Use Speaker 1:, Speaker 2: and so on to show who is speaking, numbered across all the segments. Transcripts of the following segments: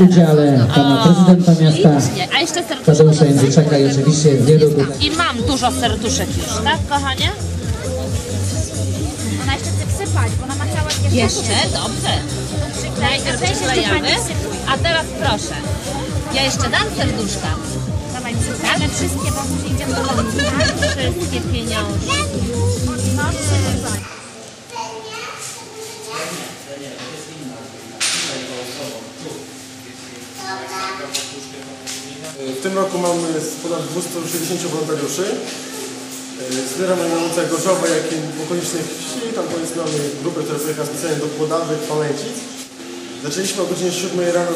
Speaker 1: udziale pana prezydenta miasta.
Speaker 2: A jeszcze serduszko.
Speaker 1: Tadeusza Jędrzejczaka i oczywiście wielu
Speaker 2: I mam dużo serduszek już, tak kochanie?
Speaker 3: Ona jeszcze chce wsypać, bo ona ma całe kieszenie.
Speaker 2: Jeszcze? Dobrze. Najpierw przyklejamy. A teraz proszę. Ja jeszcze dam serduszka.
Speaker 3: Dawaj, wsypamy wszystkie, bo później idziemy do domu. Tak?
Speaker 2: Wszystkie pieniążki.
Speaker 4: W tym roku mamy ponad 260 wolontariuszy. Zbieramy na ulicach Gorzowa, jak i okolicznych wsi. Tam powiedzmy mamy grupę, która pojechała specjalnie do Płodawy, Pałęcic. Zaczęliśmy o godzinie 7 rano,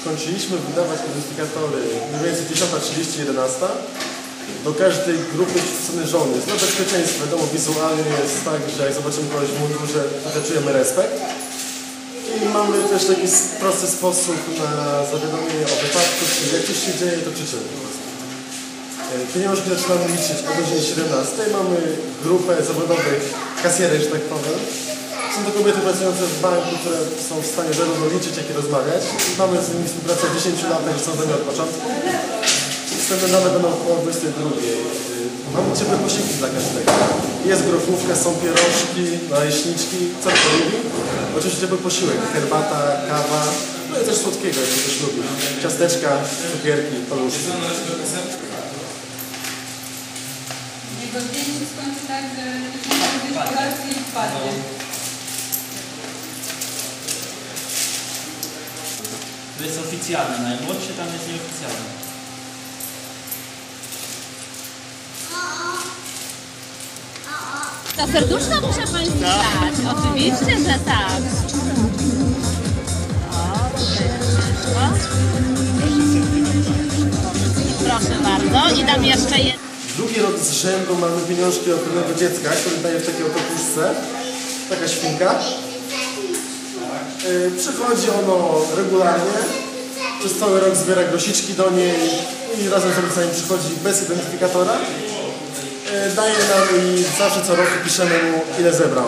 Speaker 4: skończyliśmy wydawać identyfikatory mniej więcej 10.30, 11. Do każdej grupy wrzucony żołnierz. Dla bezpieczeństwa, wiadomo, wizualnie jest tak, że jak zobaczymy kogoś w mundurze, to czujemy respekt. I mamy też taki prosty sposób na zawiadomienie o wypadku, czyli jak coś się dzieje, to prostu. E, Pieniążki zaczynamy liczyć o godzinie 17. Mamy grupę zawodowych kasjerek, że tak powiem. Są to kobiety pracujące w banku, które są w stanie zarówno liczyć, jak i rozmawiać. I mamy z nimi współpracę od 10 lat, także są z nami od początku. Następne dane będą około 22. Y, Mamy ciepłe posiłki dla każdego. Jest grochówka, są pierożki, naleśniczki, co kto lubi. Oczywiście ciepły posiłek, herbata, kawa, no i coś słodkiego, jak ktoś lubi. Ciasteczka, cukierki, paluszki.
Speaker 5: Jego dzień się skończy tak, że nie będzie kolacji i wpadnie.
Speaker 6: To jest oficjalne, najmłodszy tam jest nieoficjalny.
Speaker 2: To serduszko muszę Państwu dać. Oczywiście, że tak. O, serduszko. Proszę bardzo. I dam jeszcze jedno.
Speaker 4: Drugi rok z rzędu mamy pieniążki od pewnego dziecka, który daje w takiej oto puszce. Taka świnka. Yy, Przychodzi ono regularnie. Przez cały rok zbiera grosiczki do niej i razem z rodzicami przychodzi bez identyfikatora. Yy, Daje nam i zawsze co roku piszemy mu ile zebrał.